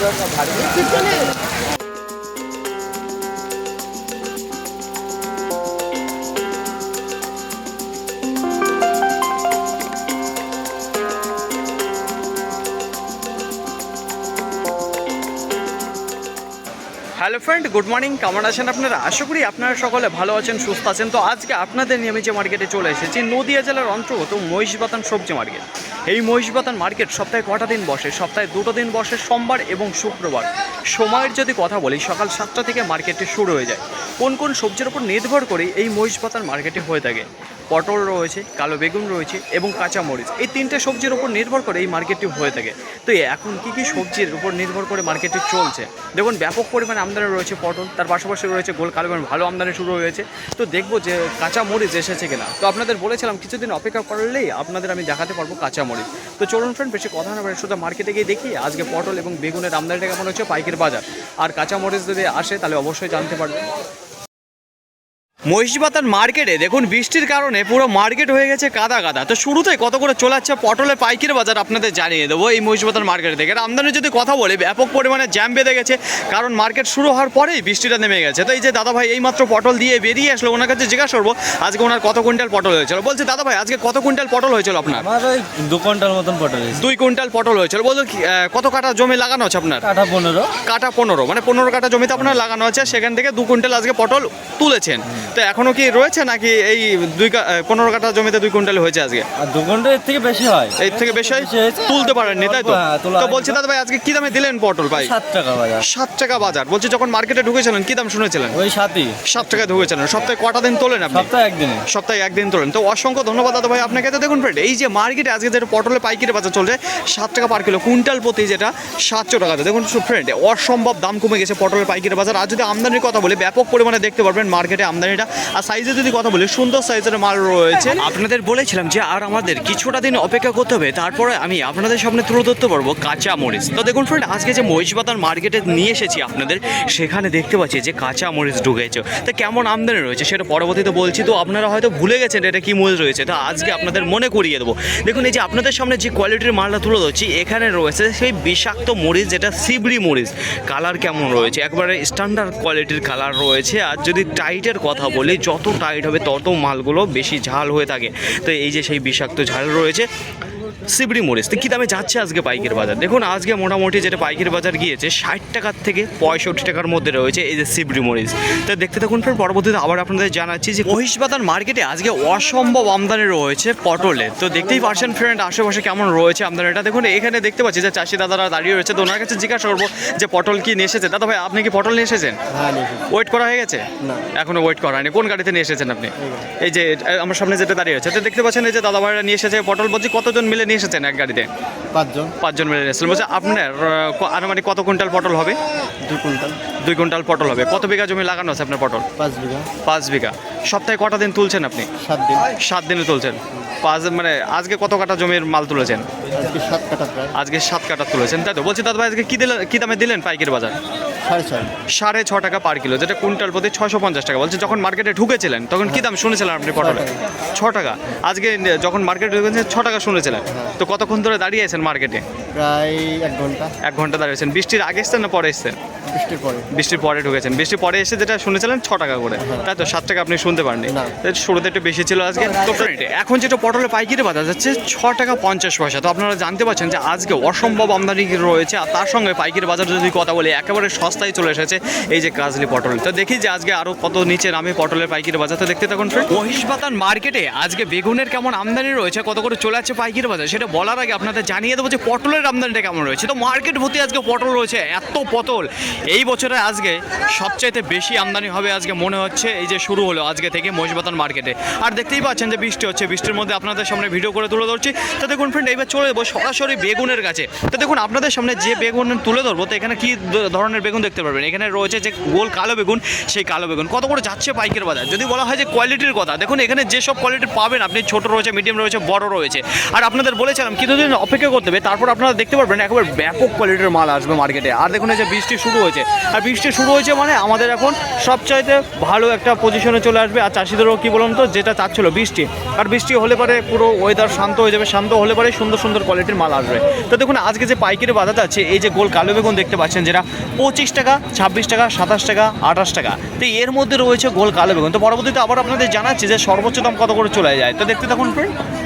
Hello friend, good morning. কেমন আছেন আপনারা? আশা করি আপনারা সকলে ভালো আছেন, সুস্থ আছেন। তো আজকে আপনাদের নিয়ে যে মার্কেটে চলে এসেছি, নদিয়া জেলার অন্তর্গত মহিষবাতান সবজি মার্কেট। এই মহিষবাতান মার্কেট সপ্তাহে কটা দিন বসে? সপ্তাহে দুটো দিন বসে, সোমবার এবং শুক্রবার। সময়ের যদি কথা বলি, সকাল সাতটা থেকে মার্কেটটি শুরু হয়ে যায়। কোন কোন সবজির উপর নির্ভর করে এই মহিষবাতান মার্কেটে হয়ে থাকে? পটল রয়েছে, কালো বেগুন রয়েছে এবং কাঁচা মরিচ এই তিনটে সবজির উপর নির্ভর করে এই মার্কেটটি হয়ে থাকে। তো এখন কি কি সবজির উপর নির্ভর করে মার্কেটটি চলছে? দেখুন, ব্যাপক পরিমাণে আমদানি রয়েছে পটল, তার পাশাপাশি রয়েছে গোল কালো বেগুন ভালো আমদানি শুরু হয়েছে। তো দেখব যে কাঁচা মরিচ এসেছে কিনা। তো আপনাদের বলেছিলাম, কিছুদিন অপেক্ষা করলেই আপনাদের আমি দেখাতে পারব কাঁচা মরিচ তো চলুন ফ্রেন্ড বেশি কথা না সোজা মার্কেটে গিয়ে দেখি আজকে পটল এবং বেগুনের আমদানিটা কেমন হচ্ছে, পাইকের বাজার। আর কাঁচা মরিচ যদি আসে, তাহলে অবশ্যই জানতে পারবেন। মহিষবাতান মার্কেটে দেখুন বৃষ্টির কারণে পুরো মার্কেট হয়ে গেছে কাদা কাদা। তো শুরুতেই কত করে চলে যাচ্ছে পটলের পাইকারি বাজার আপনাদের জানিয়ে দেবো এই মহিষবাতান মার্কেট থেকে। আমদানি যদি কথা বলি ব্যাপক পরিমাণে জ্যাম বেঁধে গেছে কারণ মার্কেট শুরু হওয়ার পরেই বৃষ্টিটা নেমে গেছে। তো এই যে দাদা ভাই এই মাত্র পটল দিয়ে বেরিয়ে আসলো ওনার কাছে জিজ্ঞাসা করব আজকে ওনার কত কুইন্টাল পটল হয়েছিল? বলছে দাদা ভাই আজকে কত কুইন্টাল পটল হয়েছিল আপনার? দু কুইন্টাল মতন পটল হয়েছে। দুই কুইন্টাল পটল হয়েছিল। বলছে কত কাটা জমি লাগানো আছে আপনার? কাঠা পনেরো। কাটা পনেরো মানে পনেরো কাটা জমিতে আপনার লাগানো আছে সেখান থেকে দু কুইন্টাল আজকে পটল তুলেছেন। তো এখনও কি রয়েছে নাকি এই দুই পনেরো কাটা জমিতে দুই কুইন্টাল হয়েছে আজকে? আর দু কুইন্টাল এর থেকে বেশি হয়। এর থেকে বেশি হয়? তুলতে পারেননি তাই তো? হ্যাঁ, তোলা তো হয়নি। বলছি দাদা ভাই আজকে কি দামে দিলেন পটল ভাই? সাত টাকা বাজার। সাত টাকা বাজার। বলছি যখন মার্কেটে ঢুকেছিলেন কি দাম শুনেছিলেন? ওই সাতই। সাত টাকায় ঢুকেছিলেন। সপ্তাহে কটা দিন তোলেন আপনি? সপ্তাহে একদিনে। সপ্তাহে একদিন তোলেন। তো অসংখ্য ধন্যবাদ দাদা ভাই আপনাকে। তো দেখুন ফ্রেন্ড এই যে মার্কেটে আজকে যেটা পটলের পাইকারি বাজার চলছে সাত টাকা পার কিলো কুইন্টাল প্রতি যেটা সাতশো টাকাতে দেখুন ফ্রেন্ড অসম্ভব দাম কমে গেছে পটলের পাইকারি বাজার। আর যদি আমদানির কথা বলি ব্যাপক পরিমাণে দেখতে পারবেন মার্কেটে আমদানিটা আর সাইজে যদি কথা বলি, সুন্দর সাইজের মাল রয়েছে। আপনাদের বলেছিলাম যে আর আমাদের কিছুটা দিন অপেক্ষা করতে হবে, তারপরে আমি আপনাদের সামনে তুলে ধরতে পারব কাঁচা মরিচ। তো দেখুন ফ্রেন্ড আজকে যে মহিষবাতার মার্কেটে নিয়ে এসেছি আপনাদের, সেখানে দেখতে পাচ্ছি যে কাঁচা মরিচ ঢুকেছে। তো কেমন আমদানি রয়েছে সেটা পরবর্তীতে বলছি, তো আপনারা হয়তো ভুলে গেছেন এটা কি মরিচ রয়েছে, তো আজকে আপনাদের মনে করিয়ে দেবো। দেখুন, এই যে আপনাদের সামনে যে কোয়ালিটির মালটা তুলে ধরছি, এখানে রয়েছে সেই বিষাক্ত মরিচ, যেটা সিবড়ি মরিচ। কালার কেমন রয়েছে? একবারে স্ট্যান্ডার্ড কোয়ালিটির কালার রয়েছে, আর যদি টাইটের কথা বলি যত টাইট হবে, তত মালগুলো বেশি ঝাল হয়ে থাকে। তো এই যে সেই বিষাক্ত ঝাল রয়েছে সিবড়ি মরিচ তো কী দামে যাচ্ছে আজকে পাইকের বাজার? দেখুন আজকে মোটামুটি যেটা পাইকের বাজার গিয়েছে ষাট টাকার থেকে পঁয়ষট্টি টাকার মধ্যে রয়েছে এই যে সিবড়ি মরিচ তো দেখতে থাকুন ফের পরবর্তীতে আবার আপনাদের জানাচ্ছি যে মহিষবাজার মার্কেটে আজকে অসম্ভব আমদানি রয়েছে পটলে। তো দেখতেই পারছেন ফ্রেন্ড আশেপাশে কেমন রয়েছে আমদানিটা। দেখুন এখানে দেখতে পাচ্ছি যে চাষি দাদারা দাঁড়িয়ে রয়েছে। তো ওনার কাছে জিজ্ঞাসা করব যে পটল কি নিয়ে এসেছে দাদা ভাই আপনি কি পটল নিয়ে এসেছেন? হ্যাঁ ওয়েট করা হয়ে গেছে? না। এখনও ওয়েট করা হয়নি। কোন গাড়িতে নিয়ে এসেছেন আপনি? এই যে আমার সামনে যেটা দাঁড়িয়ে আছে তো দেখতে পাচ্ছেন এই যে দাদা ভাইরা নিয়ে এসেছে পটল। বলছি কতজন মিলে নিয়ে এসেছেন এক গাড়িতে? পাঁচজন। পাঁচজন মিলে এসেছেন। বলছে আপনার আনুমানিক কত কুইন্টাল পটল হবে? দুই কুইন্টাল। দুই কুইন্টাল পটল হবে। কত বিঘা জমি লাগানো আছে আপনার পটল? পাঁচ বিঘা। পাঁচ বিঘা। সপ্তাহে কটা দিন তুলছেন আপনি? সাত দিন। সাত দিনে তুলছেন। পাঁচ মানে আজকে কত কাটা জমির মাল তুলেছেন? আজকে সাত কাটা প্রায়। আজকে সাত কাটা তুলেছেন তাই তো? বলছি দাদা ভাই আজকে কী দিলেন কী দামে দিলেন পাইকের বাজার? সাড়ে ছ টাকা পার কিলো যেটা কুইন্টাল প্রতি ছশো পঞ্চাশ টাকা। বলছে যখন মার্কেটে ঢুকেছিলেন তখন কী দাম শুনেছিলেন আপনি পটলে? ছ টাকা। আজকে যখন মার্কেটে ঢুকেছেন ছ টাকা শুনেছিলেন। তো কতক্ষণ ধরে দাঁড়িয়ে আছেন মার্কেটে? প্রায় এক ঘণ্টা। এক ঘণ্টা দাঁড়িয়েছেন বৃষ্টির আগে এসছেন না পরে এসছেন? বৃষ্টির পরে। বৃষ্টির পরে ঢুকেছেন। বৃষ্টির পরে এসে যেটা শুনেছিলেন ছ টাকা করে। তাই তো সাত টাকা আপনি শুনতে পারেননি। শুরুতে একটু বেশি ছিল আজকে। তো এখন যেটা পটলের পাইকারি বাজার যাচ্ছে ছ টাকা পঞ্চাশ পয়সা। তো আপনারা জানতে পারছেন যে আজকে অসম্ভব আমদানি রয়েছে আর তার সঙ্গে পাইকারি বাজার যদি কথা বলি একেবারে সস্তায় চলে এসেছে এই যে কাজলি পটল। তো দেখি যে আজকে আরও কত নিচে নামে পটলের পাইকারি বাজার। তো দেখতে থাকুন। মহিষবাতান মার্কেটে আজকে বেগুনের কেমন আমদানি রয়েছে কত করে চলে যাচ্ছে পাইকারি বাজার সেটা বলার আগে আপনাদের জানিয়ে দেবো যে পটলের আমদানিটা কেমন রয়েছে। তো মার্কেট ভর্তি আজকে পটল রয়েছে এত পটল। এই বছরে আজকে সবচাইতে বেশি আমদানি হবে আজকে মনে হচ্ছে, এই যে শুরু হলো আজকে থেকে মহিষবাতান মার্কেটে। আর দেখতেই পাচ্ছেন যে বৃষ্টি হচ্ছে, বৃষ্টির মধ্যে আপনাদের সামনে ভিডিও করে তুলে ধরছি। তো দেখুন ফ্রেন্ড এইবার চলে যাব সরাসরি বেগুনের কাছে তো দেখুন, আপনাদের সামনে যে বেগুন তুলে ধরবো, তো এখানে কি ধরনের বেগুন দেখতে পারবেন? এখানে রয়েছে যে গোল কালো বেগুন, সেই কালো বেগুন। কত করে যাচ্ছে পাইকের বাজার? যদি বলা হয় যে কোয়ালিটির কথা, দেখুন এখানে যেসব কোয়ালিটির পাবেন আপনি, ছোট রয়েছে মিডিয়াম রয়েছে, বড় রয়েছে। আর আপনাদের বলেছিলাম, কিছুদিন অপেক্ষা করতে হবে, তারপর আপনারা দেখতে পারবেন, একবার ব্যাপক কোয়ালিটির মাল আসবে মার্কেটে আর দেখুন এই যে বৃষ্টি শুরু হয়েছে হয়েছে। আর বৃষ্টি শুরু হয়েছে মানে আমাদের এখন সবচাইতে ভালো একটা পজিশনে চলে আসবে। আর চাষিদেরও কী বলুন তো, যেটা চাচ্ছিল বৃষ্টি। আর বৃষ্টি হলে পরে পুরো ওয়েদার শান্ত হয়ে যাবে, শান্ত হলে পরে সুন্দর সুন্দর কোয়ালিটির মাল আসবে। তো দেখুন, আজকে যে পাইকারি বাজারটা আছে এই যে গোল কালো বেগুন দেখতে পাচ্ছেন যেটা, পঁচিশ টাকা, ছাব্বিশ টাকা, সাতাশ টাকা, আঠাশ টাকা। তো এর মধ্যে রয়েছে গোল কালো বেগুন। তো পরবর্তীতে আবার আপনাদের জানাচ্ছি যে সর্বোচ্চ দাম কত করে চলে যায়। তো দেখতে থাকুন friend।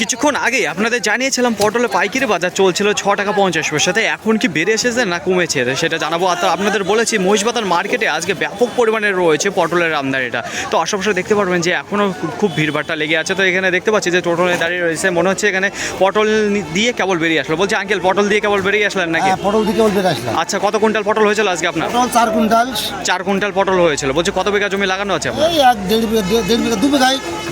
কিছুক্ষণ আগে আপনাদের জানিয়েছিলাম পটলের পাইকারি বাজার চলছিল ছ টাকা পঞ্চাশ পয়সাতে এখন কি বেড়ে এসেছে না কমেছে সেটা জানাব। আর আপনাদের বলেছি মহিষবাতার মার্কেটে আজকে ব্যাপক পরিমাণে রয়েছে পটলের আমদানিটা তো আশেপাশে দেখতে পারবেন যে এখনও খুব ভিড়ভাড়টা লেগে আছে। তো এখানে দেখতে পাচ্ছি যে টোটলে দাঁড়িয়ে রয়েছে। মনে হচ্ছে এখানে পটল দিয়ে কেবল বেরিয়ে আসলো। বলছে আঙ্কেল পটল দিয়ে কেবল বেরিয়ে আসলেন নাকি? হ্যাঁ পটল দিকে বলতে আসলাম। আচ্ছা কত কুইন্টাল পটল হয়েছিল আজকে আপনার? চার কুইন্টাল। চার কুইন্টাল পটল হয়েছিল। বলছে কত বিঘা জমি লাগানো আছে দেড় বিঘা দু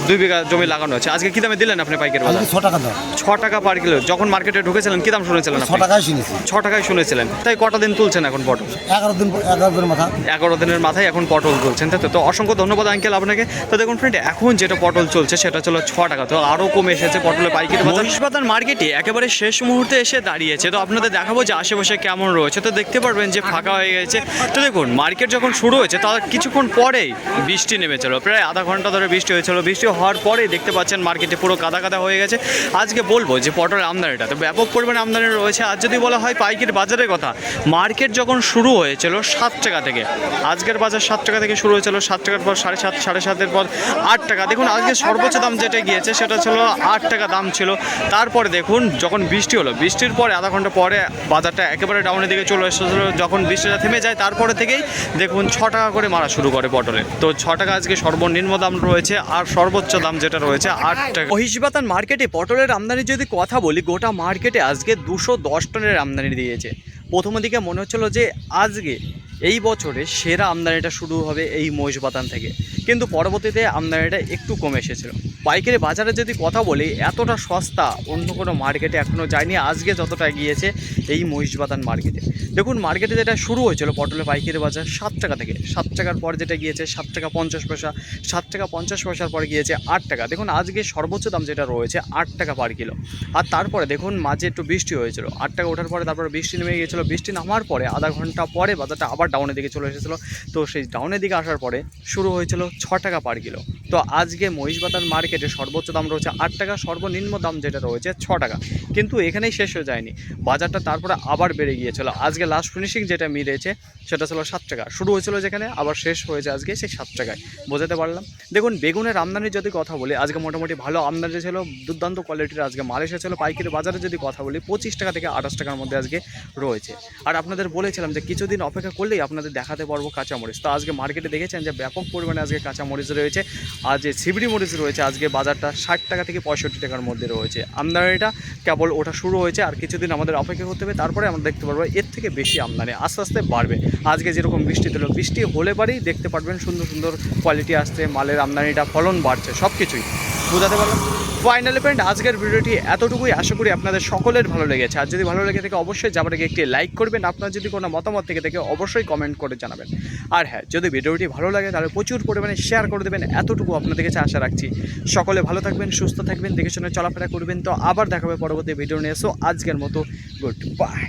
দুই বিঘা জমি লাগানো আছে। আজকে কি দামে দিলেন আপনি পাইকারি বাজার ছ টাকা দাম ছ টাকা পার কিলো যখন মার্কেটে ঢুকেছিলেন কি দাম শুনেছিলেন ছ টাকায় শুনেছি। ছ টাকায় শুনেছিলেন। তাই কটা দিন তুলছেন এখন পটল? এগারো দিন এগারো দিনের মাথা। এগারো দিনের মাথায় এখন পটল তুলছেন তাই তো? তো অসংখ্য ধন্যবাদ আঙ্কেল আপনাকে। তো দেখুন ফ্রেন্ড এখন যেটা পটল চলছে সেটা চলো ছ টাকা। তো আরও কমে এসেছে পটলের পাইকারি বাজার। মার্কেটে একেবারে শেষ মুহূর্তে এসে দাঁড়িয়েছে। তো আপনাদের দেখাবো যে আশেপাশে কেমন রয়েছে। তো দেখতে পারবেন যে ফাঁকা হয়ে গেছে। তো দেখুন মার্কেট যখন শুরু হয়েছে তার কিছুক্ষণ পরেই বৃষ্টি নেমেছিল। প্রায় আধা ঘণ্টা ধরে বৃষ্টি হয়েছিল। বৃষ্টি হওয়ার পরেই দেখতে পাচ্ছেন মার্কেটে পুরো কাদা কাদা হয়ে গেছে। আজকে বলব যে পটলের আমদানিটা, তো ব্যাপক পরিমাণে আমদানি রয়েছে। আর যদি বলা হয় পাইকারি বাজারের কথা, মার্কেট যখন শুরু হয়েছিল সাত টাকা থেকে, আজকের বাজার সাত টাকা থেকে শুরু হয়েছিল, সাত টাকার পর সাড়ে সাত, সাড়ে সাতের পর আট টাকা। দেখুন, আজকে সর্বোচ্চ দাম যেটা গিয়েছে, সেটা ছিল আট টাকা দাম ছিল। তারপরে দেখুন, যখন বৃষ্টি হলো, বৃষ্টির পরে আধা ঘণ্টা পরে বাজারটা একেবারে ডাউনের দিকে চলে এসেছিল। যখন বৃষ্টিটা থেমে যায়, তারপরে থেকেই দেখুন, ছ টাকা করে মারা শুরু করে পটলে। তো ছ টাকা আজকে সর্বনিম্ন দাম রয়েছে, আর সর্বোচ্চ দাম যেটা রয়েছে, আট টাকা। মহিষবাতান মার্কেটে পটলের আমদানি যদি কথা বলি, গোটা মার্কেটে আজকে দুশো দশ টনের আমদানি দিয়েছে। প্রথম দিকে মনে হচ্ছিল যে আজকে এই বছরে সেরা আমদানিটা শুরু হবে এই মহিষবাতান থেকে। কিন্তু পরবর্তীতে আমদানিটা একটু কমে এসেছিল। পাইকারি বাজারে যদি কথা বলি, এতটা সস্তা অন্য কোনো মার্কেটে এখনও যায়নি। আজকে যতটা গিয়েছে এই মহিষবাতান মার্কেটে। দেখুন মার্কেটে যেটা শুরু হয়েছিল পটলের পাইকারি বাজার সাত টাকা থেকে, সাত টাকার পর যেটা গিয়েছে সাত টাকা পঞ্চাশ পয়সা, সাত টাকা পঞ্চাশ পয়সার পরে গিয়েছে আট টাকা। দেখুন, আজকে সর্বোচ্চ দাম যেটা রয়েছে আট টাকা পার কিলো আর তারপরে দেখুন, মাঝে একটু বৃষ্টি হয়েছিল। আট টাকা ওঠার পরে তারপরে বৃষ্টি নেমে গিয়েছিল। বৃষ্টি নামার পরে আধা ঘণ্টা পরে বাজারটা আবার ডাউনের দিকে চলে এসেছিল। তো সেই ডাউনের দিকে আসার পরে শুরু হয়েছিল ছ টাকা পার কিলো তো আজকে মহিষবাতার মার্কেটে সর্বোচ্চ দাম রয়েছে আট টাকা, সর্বনিম্ন দাম যেটা রয়েছে ছ টাকা। কিন্তু এখানেই শেষ হয়ে যায়নি। বাজারটা তারপরে আবার বেড়ে গিয়েছিল। আজকে লাস্ট ফিনিশিং যেটা মিলেছে, সেটা ছিল সাত টাকা। শুরু হয়েছিল যেখানে, আবার শেষ হয়েছে আজকে সেই সাত টাকায়। বোঝাতে পারলাম? দেখুন, বেগুনের আমদানির যদি কথা বলি, আজকে মোটামুটি ভালো আমদানি ছিল, দুর্দান্ত কোয়ালিটির আজকে মাল এসেছিল। পাইকারি বাজারে যদি কথা বলি, পঁচিশ টাকা থেকে আঠাশ টাকার মধ্যে আজকে রয়েছে। আর আপনাদের বলেছিলাম যে কিছুদিন অপেক্ষা করলেই আপনাদের দেখাতে পারব কাঁচামরিচ। তো আজকে মার্কেটে দেখেছেন যে ব্যাপক পরিমাণে আজকে কাঁচামরিচ রয়েছে। আর যে সিবড়ি মরিচ রয়েছে, আজকে বাজারটা ষাট টাকা থেকে পঁয়ষট্টি টাকার মধ্যে রয়েছে। আমদানিটা কেবল ওটা শুরু হয়েছে, আর কিছুদিন আমাদের অপেক্ষা করতে হবে। তারপরে আমরা দেখতে পারব, এর থেকে বেশি আমদানি, আস্তে আস্তে বাড়বে। আজকে যেরকম বৃষ্টি দিল, বৃষ্টি হলে পারেই দেখতে পারবেন সুন্দর সুন্দর কোয়ালিটি আসছে, মালের আমদানিটা, ফলন বাড়ছে সব কিছুই বোঝাতে পারলাম? ফাইনালি ফ্রেন্ড আজকের ভিডিওটি এতটুকুই। আশা করি আপনাদের সকলের ভালো লেগেছে। আর যদি ভালো লেগে থাকে, অবশ্যই যাবার আগে একটি লাইক করবেন। আপনার যদি কোনো মতামত থেকে থাকে, অবশ্যই কমেন্ট করে জানাবেন। আর হ্যাঁ যদি ভিডিওটি ভালো লাগে, তাহলে প্রচুর পরিমাণে শেয়ার করে দেবেন। এতটুকু আপনাদের কাছে আশা রাখছি। সকলে ভালো থাকবেন, সুস্থ থাকবেন, দেখে শুনে চলাফেরা করবেন। তো আবার দেখাবে পরবর্তী ভিডিও নিয়ে। এসো আজকের মতো গুড বাই